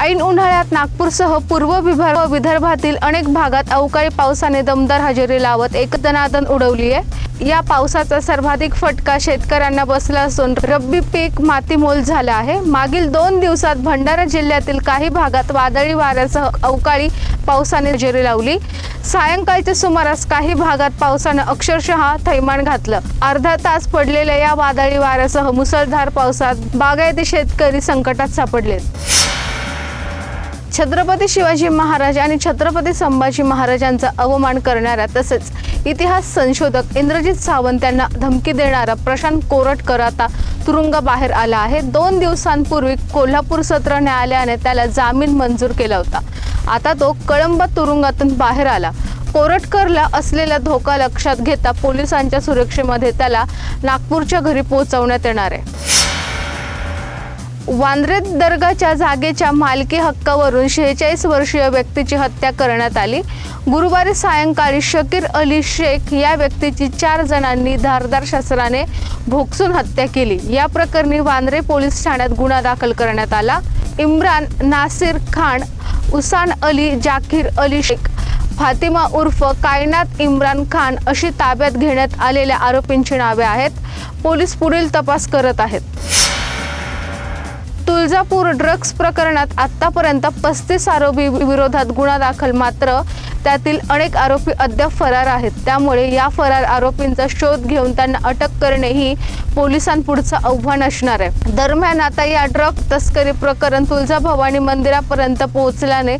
ऐन उन्हाळ्यात नागपूरसह पूर्व विभाग व विदर्भातील अनेक भागात अवकाळी पावसाने दमदार हजेरी लावत एकदनादन उडवली आहे या पावसाचा सर्वाधिक फटका शेतकऱ्यांना बसला असून रब्बी पीक मातीमोल झालं आहे. मागील दोन दिवसात भंडारा जिल्ह्यातील काही भागात वादळी वाऱ्यासह अवकाळी पावसाने हजेरी लावली. सायंकाळच्या सुमारास काही भागात पावसानं अक्षरशः थैमान घातलं. अर्धा तास पडलेल्या या वादळी वाऱ्यासह मुसळधार पावसात बागायती शेतकरी संकटात सापडलेत. छत्रपती शिवाजी महाराज आणि छत्रपती संभाजी महाराजांचा अवमान करणाऱ्या तसेच इतिहास संशोधक इंद्रजित सावंत यांना धमकी देणारा प्रशांत कोरटकर आता तुरुंगाबाहेर आला आहे. दोन दिवसांपूर्वी कोल्हापूर सत्र न्यायालयाने त्याला जामीन मंजूर केला होता. आता तो कळंब तुरुंगातून बाहेर आला. कोरटकरला असलेला धोका लक्षात घेता पोलिसांच्या सुरक्षेमध्ये त्याला नागपूरच्या घरी पोहोचवण्यात येणार आहे. वांद्रे दर्गाच्या जागेच्या मालकी हक्कावरून शेहेचाळीस वर्षीय व्यक्तीची हत्या करण्यात आली. गुरुवारी सायंकाळी शकीर अली शेख या व्यक्तीची चार जणांनी धारदार शस्त्राने भोगसून हत्या केली. या प्रकरणी वांद्रे पोलीस ठाण्यात गुन्हा दाखल करण्यात आला. इम्रान नासिर खान उसान अली जाकीर अली शेख फातिमा उर्फ कायनात इम्रान खान अशी ताब्यात घेण्यात आलेल्या आरोपींची नावे आहेत. पोलीस पुढील तपास करत आहेत. तुळजापूर ड्रग्ज प्रकरणात आतापर्यंत पस्तीस आरोपी विरोधात गुन्हा दाखल. मात्र त्यातील अनेक आरोपी अद्याप फरार आहेत. त्यामुळे या फरार आरोपींचा शोध घेऊन त्यांना अटक करणे ही पोलिसांपुढचं आव्हान असणार आहे. दरम्यान आता या ड्रग तस्करी प्रकरण तुळजाभवानी मंदिरापर्यंत पोहोचल्याने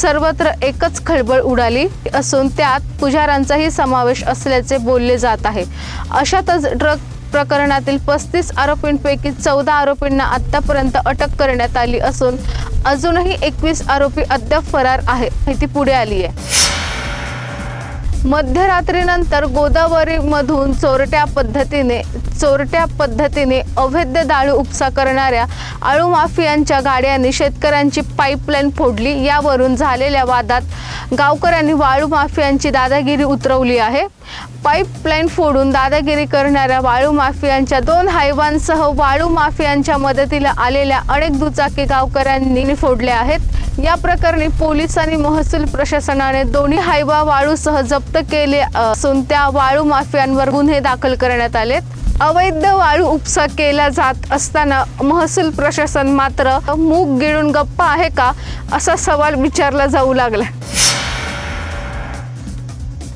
सर्वत्र एकच खळबळ उडाली असून त्यात पुजारांचाही समावेश असल्याचे बोलले जात आहे. अशातच ड्रग प्रकरणातील पस्तीस आरोपींपैकी चौदा आरोपींना आतापर्यंत अटक करण्यात आली असून अजूनही एकवीस आरोपी अद्याप फरार आहे माहिती पुढे आली आहे. मध्यरात्रीनंतर गोदावरीमधून चोरट्या पद्धतीने चोरट्या पद्धतीने अवैध दाळू उपसा करणाऱ्या आळू माफियांच्या गाड्यांनी शेतकऱ्यांची पाईपलाईन फोडली. यावरून झालेल्या वादात गावकऱ्यांनी वाळू माफियांची दादागिरी उतरवली आहे. पाईपलाईन फोडून दादागिरी करणाऱ्या वाळू माफियांच्या दोन हायवांसह वाळू माफियांच्या मदतीला आलेल्या अनेक दुचाकी गावकऱ्यांनी फोडल्या आहेत. या प्रकरणी पोलीस आणि महसूल प्रशासनाने दोन्ही हायवा वाळूसह जप्त केले असून त्या वाळू माफियांवर गुन्हे दाखल करण्यात आलेत. अवैध वाळू उपसा केला जात असताना महसूल प्रशासन मात्र मूग गिळून गप्पा आहे का असा सवाल विचारला जाऊ लागला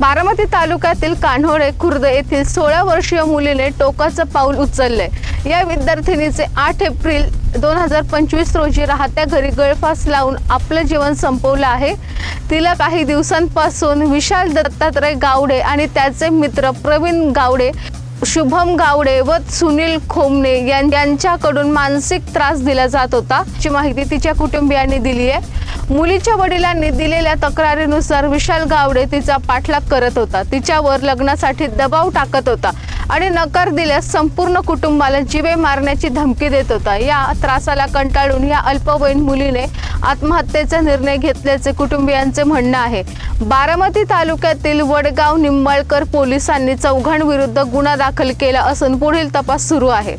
बारामती तालुक्यातील कान्होळे खुर्द येथील सोळा वर्षीय मुलीने टोकाचं पाऊल उचललंय. या विद्यार्थिनीचे आठ एप्रिल दोन हजार पंचवीस रोजी राहत्या घरी गळफास लावून आपलं जीवन संपवलं आहे. तिला काही दिवसांपासून विशाल दत्तात्रय गावडे आणि त्याचे मित्र प्रवीण गावडे शुभम गावडे व सुनील खोमने यां- यांच्याकडून मानसिक त्रास दिला जात होता. ची माहिती तिच्या कुटुंबियांनी दिली आहे. मुलीच्या वडिलांनी दिलेल्या तक्रारीनुसार विशाल गावडे तिचा पाठलाग करत होता. तिच्यावर लग्नासाठी दबाव टाकत होता आणि नकार दिल्यास संपूर्ण कुटुंबाला जीवे मारण्याची धमकी देत होता. या त्रासाला कंटाळून या अल्पवयीन मुलीने आत्महत्येचा निर्णय घेतल्याचे कुटुंबियांचे म्हणणं आहे. बारामती तालुक्यातील वडगाव निंबाळकर पोलिसांनी चौघांविरुद्ध गुन्हा दाखल केला असून पुढील तपास सुरू आहे.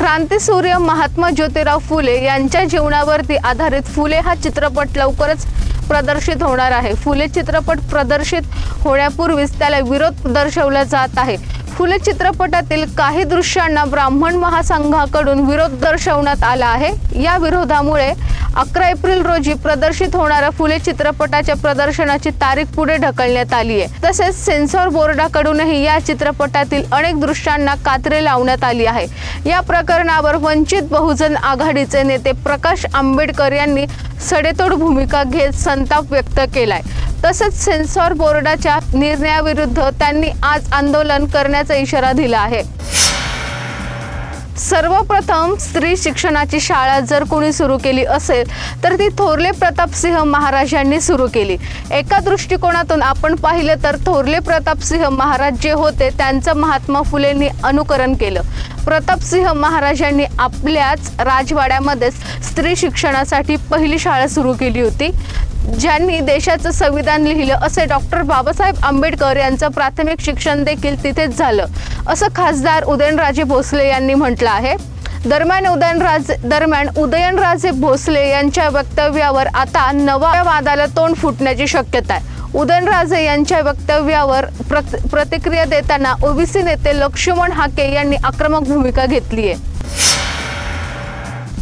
क्रांतीसूर्य महात्मा ज्योतिराव फुले यांच्या जीवनावरती आधारित फुले हा चित्रपट लवकरच प्रदर्शित होणार आहे. फुले चित्रपट प्रदर्शित होण्यापूर्वीच त्याला विरोध दर्शवला जात आहे. फुले चित्रपटातील काही दृश्यांना ब्राह्मण महासंघाकडून विरोध दर्शवण्यात आला आहे. या विरोधामुळे अकरा एप्रिल रोजी प्रदर्शित होणाऱ्या फुले चित्रपटाच्या प्रदर्शनाची तारीख पुढे ढकलण्यात आली आहे. तसेच सेन्सॉर बोर्डाकडूनही या चित्रपटातील अनेक दृश्यांना कात्रे लावण्यात आली आहे. या प्रकरणावर वंचित बहुजन आघाडीचे नेते प्रकाश आंबेडकर यांनी सडेतोड भूमिका घेत संताप व्यक्त केलाय. तसंच सेन्सॉर बोर्डाच्या निर्णयाविरुद्ध त्यांनी आज आंदोलन करण्याचा इशारा दिला आहे. सर्वप्रथम स्त्री शिक्षणाची शाळा जर कोणी सुरू केली असेल तर ती थोरले प्रतापसिंह महाराज यांनी सुरू केली. एका दृष्टिकोनातून आपण पाहिलं तर थोरले प्रतापसिंह महाराज जे होते त्यांचं महात्मा फुलेंनी अनुकरण केलं. प्रतापसिंह महाराजांनी आपल्याच राजवाड्यामध्येच स्त्री शिक्षणासाठी पहिली शाळा सुरू केली होती. ज्यांनी देशाचं संविधान लिहिलं असे डॉक्टर बाबासाहेब आंबेडकर यांचं प्राथमिक शिक्षण देखील तिथेच झालं. असं खासदार उदयनराजे भोसले यांनी म्हटलं आहे. दरम्यान उदयनराजे दरम्यान उदयनराजे भोसले यांच्या वक्तव्यावर आता नव्या वादाला तोंड फुटण्याची शक्यता आहे. उदयनराजे यांच्या वक्तव्यावर प्रत- प्रतिक्रिया देताना ओबीसी नेते लक्ष्मण हाके यांनी आक्रमक भूमिका घेतली आहे.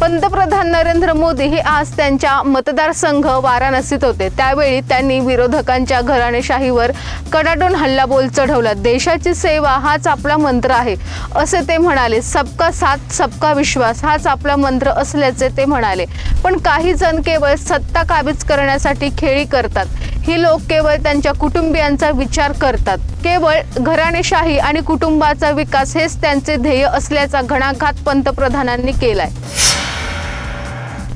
पंतप्रधान नरेंद्र मोदी हे आज त्यांच्या मतदारसंघ वाराणसीत होते. त्यावेळी त्यांनी विरोधकांच्या घराणेशाहीवर कडाडून हल्लाबोल चढवला. देशाची सेवा हाच आपला मंत्र आहे असे ते म्हणाले. सबका साथ सबका विश्वास हाच आपला मंत्र असल्याचे ते म्हणाले. पण काही जण केवळ सत्ता काबीज करण्यासाठी खेळी करतात. ही लोक केवळ त्यांच्या कुटुंबियांचा विचार करतात. केवळ घराणेशाही आणि कुटुंबाचा विकास हेच त्यांचे ध्येय असल्याचा घणाघात पंतप्रधानांनी केलाय.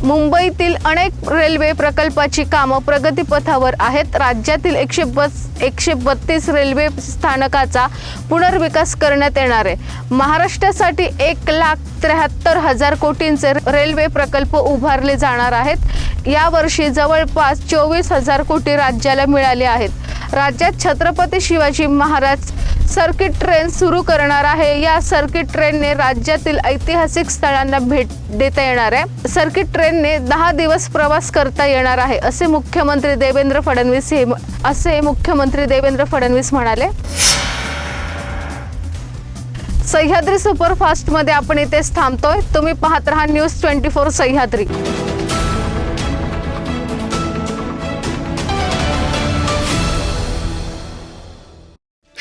मुंबईतील अनेक रेल्वे प्रकल्पाची कामं प्रगतीपथावर आहेत. राज्यातील एकशे बस एकशे बत्तीस रेल्वे स्थानकाचा पुनर्विकास करण्यात येणार आहे. महाराष्ट्रासाठी एक लाख त्र्याहत्तर हजार कोटींचे रेल्वे प्रकल्प उभारले जाणार आहेत. यावर्षी जवळपास चोवीस हजार कोटी राज्याला मिळाले आहेत. राज्यात छत्रपती शिवाजी महाराज सर्किट ट्रेन सुरू करणार आहे. या सर्किट ट्रेनने राज्यातील ऐतिहासिक स्थळांना भेट देता येणार आहे. सर्किट ट्रेनने दहा दिवस प्रवास करता येणार आहे असे मुख्यमंत्री देवेंद्र फडणवीस हे असे मुख्यमंत्री देवेंद्र फडणवीस म्हणाले. सह्याद्री सुपरफास्टमध्ये आपण इथेच थांबतोय. तुम्ही पाहत रहा न्यूज ट्वेंटी फोर सह्याद्री.